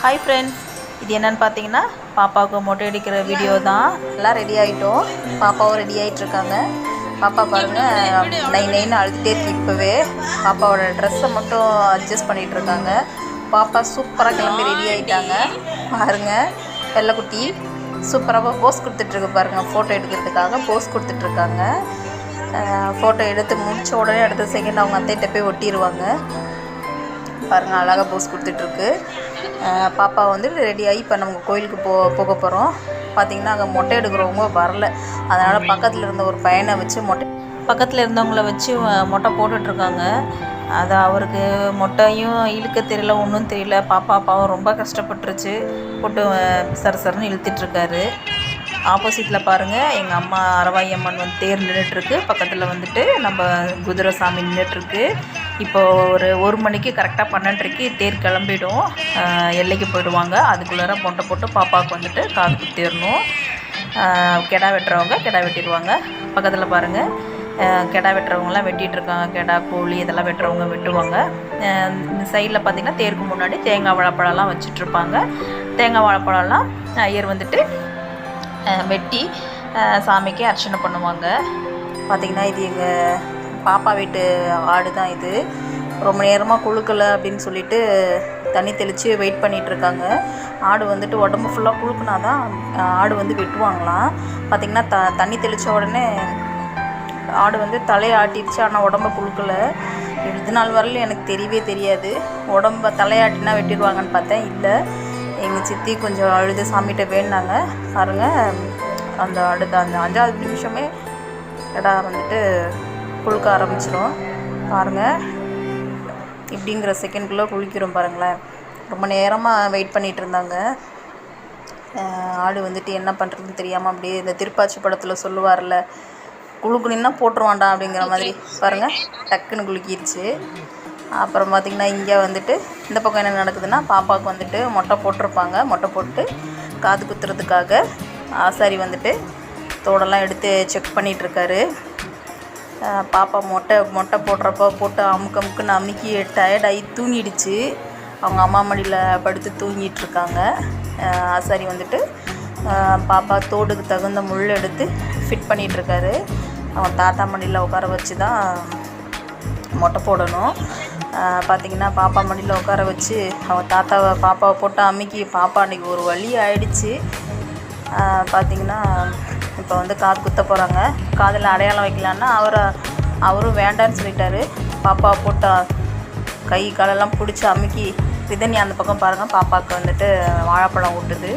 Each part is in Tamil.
ஹாய் ஃப்ரெண்ட்ஸ் இது என்னன்னு பார்த்தீங்கன்னா பாப்பாவுக்கு மொட்டை அடிக்கிற வீடியோ தான். எல்லாம் ரெடி ஆகிட்டோம் பாப்பாவும் ரெடி ஆகிட்டு இருக்காங்க பாப்பா பாருங்கள் நைன் நைன்னு அழுதுகிட்டே இருக்கு இப்போவே. பாப்பாவோட ட்ரெஸ்ஸை மட்டும் அட்ஜஸ்ட் பண்ணிகிட்டு இருக்காங்க பாப்பா சூப்பராக கிளம்பி ரெடி ஆகிட்டாங்க பாருங்க வெள்ளைக்குட்டி சூப்பராக போஸ் கொடுத்துட்ருக்கு பாருங்கள் ஃபோட்டோ எடுக்கிறதுக்காக போஸ் கொடுத்துட்ருக்காங்க ஃபோட்டோ எடுத்து முடிச்ச உடனே அடுத்த செகண்ட் அவங்க அத்தைகிட்ட போய் ஒட்டிடுவாங்க பாருங்கள் அழகாக போஸ் கொடுத்துட்ருக்கு பாப்பா வந்து ரெடி ஆகி இப்போ நம்ம கோயிலுக்கு போ போக போகிறோம் பார்த்தீங்கன்னா அங்கே மொட்டை எடுக்கிறவங்க வரல. அதனால் பக்கத்தில் இருந்த ஒரு பையனை வச்சு மொட்டை பக்கத்தில் இருந்தவங்கள வச்சு மொட்டை போட்டுட்ருக்காங்க. அது அவருக்கு மொட்டையும் இழுக்க தெரியல ஒன்றும் தெரியல. பாப்பா பாவம் ரொம்ப கஷ்டப்பட்டுருச்சு. போட்டு சர சரன்னு இழுத்துட்ருக்காரு. ஆப்போசிட்டில் பாருங்கள் எங்கள் அம்மா அரவாயி அம்மன் வந்து தேர் நின்றுட்டுருக்கு பக்கத்தில் வந்துட்டு நம்ம குதிரை சாமி நின்றுட்டுருக்கு இப்போ ஒரு ஒரு மணிக்கு கரெக்டாக பன்னெண்டரைக்கு தேர் கிளம்பிடும். எல்லைக்கு போயிடுவாங்க. அதுக்குள்ளார பொண்டை போட்டு பாப்பாவுக்கு வந்துட்டு காது குத்திடணும். கெடா வெட்டுறவங்க கெடா வெட்டிடுவாங்க. பக்கத்தில் பாருங்கள் கெடா வெட்டுறவங்கலாம் வெட்டிட்டு இருக்காங்க கெடா கோழி இதெல்லாம் வெட்டுறவங்க வெட்டுவாங்க. இந்த சைடில் பார்த்திங்கன்னா தேருக்கு முன்னாடி தேங்காய் வாழைப்பழம்லாம் வச்சிட்ருப்பாங்க தேங்காய் வாழைப்பழம்லாம் ஐயர் வந்துட்டு வெட்டி சாமிக்கு அர்ச்சனை பண்ணுவாங்க. பார்த்திங்கன்னா இது எங்கள் பாப்பா வீட்டு ஆடு தான் இது. ரொம்ப நேரமாக குழுக்கலை அப்படின்னு சொல்லிட்டு தண்ணி தெளித்து வெயிட் பண்ணிகிட்ருக்காங்க ஆடு வந்துட்டு உடம்பு ஃபுல்லாக குழுக்குனா தான் ஆடு வந்து வெட்டுவாங்களாம். பார்த்திங்கன்னா த தண்ணி தெளித்த உடனே ஆடு வந்து தலையை ஆட்டிடுச்சு ஆனால் உடம்ப குழுக்கலை இது நாள் வரலும் எனக்கு தெரியவே தெரியாது. உடம்ப தலையாட்டினா வெட்டிடுவாங்கன்னு பார்த்தேன். இல்லை எங்கள் சித்தி கொஞ்சம் அழுது சாமிகிட்ட வேணுனாங்க. பாருங்கள் அந்த அடுத்த அந்த அஞ்சாவது நிமிஷமே கடா வந்துட்டு குளுக்க ஆரம்பிச்சிடும் பாருங்கள் இப்படிங்கிற செகண்ட்குள்ளே குளிக்கிறோம் பாருங்களேன். ரொம்ப நேரமாக வெயிட் பண்ணிகிட்டு இருந்தாங்க. ஆடு வந்துட்டு என்ன பண்ணுறதுன்னு தெரியாமல் அப்படியே இந்த திருப்பாச்சி படத்தில் சொல்லுவார்ல குழுக்குனின்னா போட்டுருவான்டா அப்படிங்கிற மாதிரி. பாருங்கள் டக்குன்னு குலுக்கிடுச்சு அப்புறம் பார்த்திங்கன்னா இங்கே வந்துட்டு இந்த பக்கம் என்ன நடக்குதுன்னா பாப்பாவுக்கு வந்துட்டு மொட்டை போட்டிருப்பாங்க. மொட்டை போட்டு காது குத்துறதுக்காக ஆசாரி வந்துட்டு தோடெல்லாம் எடுத்து செக் பண்ணிகிட்ருக்காரு பாப்பா மொட்டை மொட்டை போடுறப்போ போட்டு அமுக்கு அமுக்குன்னு அமுக்கி டயர்டாகி தூங்கிடுச்சு. அவங்க அம்மா மடியில் படுத்து தூங்கிட்டு இருக்காங்க ஆசாரி வந்துட்டு பாப்பா தோடுக்கு தகுந்த முள் எடுத்து ஃபிட் பண்ணிகிட்ருக்காரு அவன் தாத்தா மடியில் உட்கார வச்சு தான் மொட்டை போடணும். பார்த்தீங்கன்னா பாப்பா மடியில் உட்கார வச்சு அவன் தாத்தாவை பாப்பாவை போட்டு அமுக்கி பாப்பா அன்றைக்கி ஒரு வழி ஆயிடுச்சு. பார்த்தீங்கன்னா இப்போ வந்து காது குத்த போகிறாங்க காதில் அடையாளம் வைக்கலான்னா அவரை அவரும் வேண்டான்னு சொல்லிட்டாரு. பாப்பா போட்டா கை காலெல்லாம் பிடிச்சி அமுக்கி விதனி அந்த பக்கம் பாருங்கள் பாப்பாவுக்கு வந்துட்டு வாழைப்பழம் ஊட்டுது.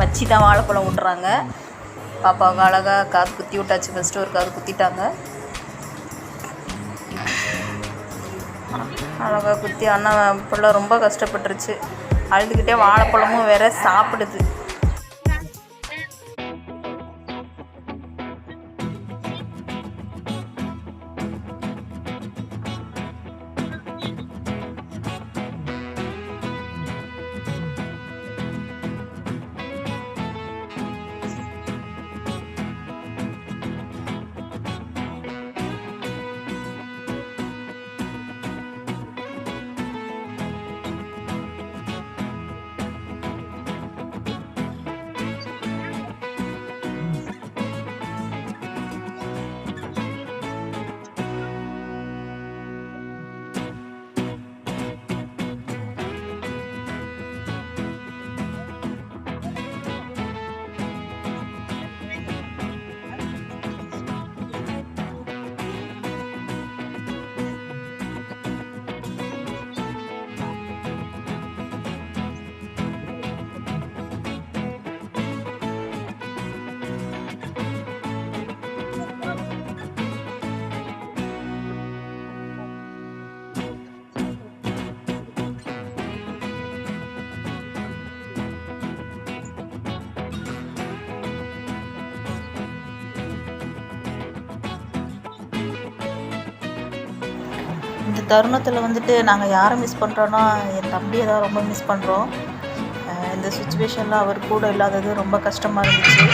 வச்சு தான் வாழைப்பழம் ஊட்டுறாங்க. பாப்பாவுக்கு அழகாக காது குத்தி விட்டாச்சு. ஃபஸ்ட்டு ஒரு காது குத்திட்டாங்க. அழகாக குத்தி அண்ணன் பிள்ளை ரொம்ப கஷ்டப்பட்டுருச்சு. அழுதுகிட்டே வாழைப்பழமும் வேற சாப்பிடுது. இந்த தருணத்தில் வந்துட்டு நாங்கள் யாரை மிஸ் பண்ணுறோன்னா என் தம்பியை தான் ரொம்ப மிஸ் பண்ணுறோம் இந்த சுச்சுவேஷனில் அவர் கூட இல்லாதது ரொம்ப கஷ்டமாக இருந்துச்சு.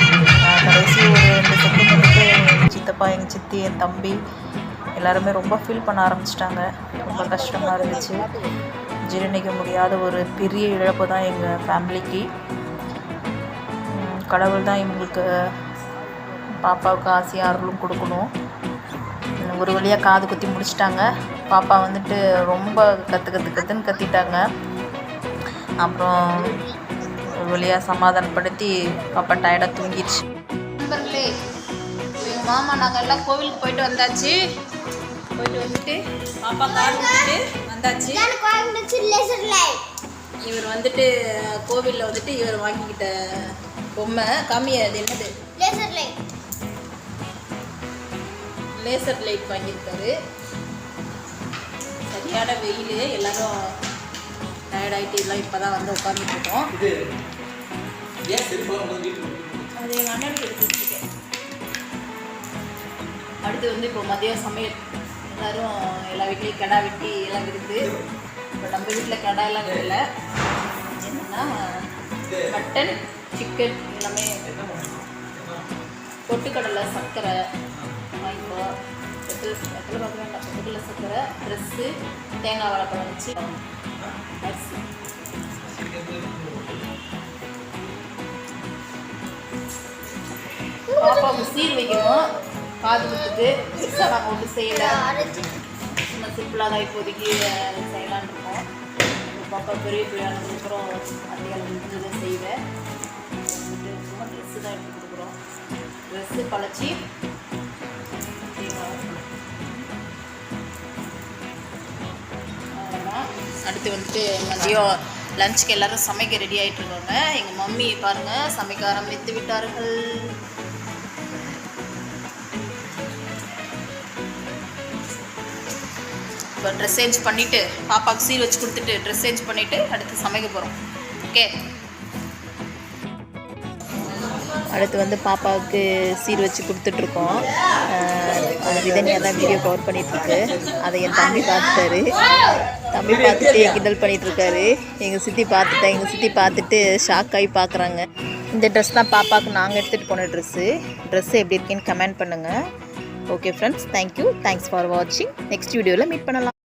கடைசி ஒரு ரெண்டு செகண்ட் வந்துட்டு எங்கள் சித்தப்பா எங்கள் சித்தி என் தம்பி எல்லாருமே ரொம்ப ஃபீல் பண்ண ஆரம்பிச்சிட்டாங்க. ரொம்ப கஷ்டமாக இருந்துச்சு. ஜீரணிக்க முடியாத ஒரு பெரிய இழப்பு தான் எங்கள் ஃபேமிலிக்கு கடவுள் தான் இவங்களுக்கு பாப்பாவுக்கு ஆசையாக அருளும் கொடுக்கணும். ஒரு வழியாக காது குத்தி முடிச்சிட்டாங்க. பாப்பா வந்துட்டு ரொம்ப கற்று கற்று கற்றுன்னு கத்திட்டாங்க. அப்புறம் ஒரு வழியாக சமாதானப்படுத்தி பாப்பா டயர்டாக தூங்கிடுச்சு. நண்பர்களே எங்கள் மாமா நாங்கள் எல்லாம் கோவிலுக்கு போயிட்டு வந்தாச்சு. போயிட்டு வந்துட்டு பாப்பா கார் வந்துட்டு வந்தாச்சு. இவர் வந்துட்டு கோவிலில் வந்துட்டு இவர் வாங்கிக்கிட்ட பொம்மை காமி அது என்னது? லேசர் லைட் வாங்கியிருக்காரு. சரியான வெயில் எல்லாரும் டயர்ட் ஆகிட்டு எல்லாம் இப்போ தான் வந்து உட்காந்துட்டு இருக்கோம் அது எங்கள் அண்ணனுக்கு எடுத்து வச்சுருக்கேன் அடுத்து வந்து இப்போ மதியம் சமையல். எல்லாரும் எல்லா வீட்லேயும் கிடா வெட்டி எல்லாம் விருந்து இப்போ நம்ம வீட்டில் கிடா எல்லாம் விடல என்னன்னா மட்டன்? சிக்கன் எல்லாமே பொட்டுக்கடலை சர்க்கரை வாங்கிக்கோ வெத்தலை வெத்தலை பார்க்க வேண்டாம் பொட்டுக்கடலை சக்கரை ட்ரெஸ்ஸு தேங்காய் வாழைப்பழம் வச்சு. அரிசி பாப்பாவுக்கு சீர் வைக்கணும். காது குத்துக்கு பெருசாக நாங்கள் ஒன்றும் செய்யலை. சும்மா சிம்பிளாக தான் இப்போதைக்கு செய்யலான் செய்யலாம்னு இருக்கோம் பாப்பா பெரிய பிள்ளையானதுக்கப்புறம் அதிகாரம் முடிஞ்சதை செய்வேன். சும்மா ட்ரெஸ்ஸு தான் எடுத்து கொடுக்குறோம் ட்ரெஸ்ஸு பழச்சி அடுத்து வந்துட்டு மதியம் லஞ்சுக்கு எல்லாரும் சமைக்க ரெடி ஆகிட்டு இருக்காங்க. எங்கள் மம்மி பாருங்கள் சமைக்க ஆரம்பித்து விட்டார்கள். இப்போ ட்ரெஸ் சேஞ்ச் பண்ணிவிட்டு பாப்பாவுக்கு சீர் வச்சு கொடுத்துட்டு ட்ரெஸ் சேஞ்ச் பண்ணிவிட்டு அடுத்து சமைக்க போகிறோம் ஓகே அடுத்து வந்து பாப்பாவுக்கு சீர் வச்சு கொடுத்துட்ருக்கோம். அது விதனியாக தான் வீடியோ கவர் பண்ணிகிட்ருக்கு அதை என் தம்பி பார்த்துட்டாரு. தம்பி பார்த்துட்டு கிண்டல் பண்ணிகிட்ருக்காரு எங்கள் சித்தி பார்த்துட்டேன் எங்கள் சித்தி பார்த்துட்டு ஷாக் ஆகி பார்க்குறாங்க. இந்த ட்ரெஸ் தான் பாப்பாவுக்கு நாங்கள் எடுத்துகிட்டு போன ட்ரெஸ்ஸு ட்ரெஸ்ஸு எப்படி இருக்குன்னு கமெண்ட் பண்ணுங்கள் okay friends thank you thanks for வாட்சிங் நெக்ஸ்ட் வீடியோவில் மீட் பண்ணலாம்.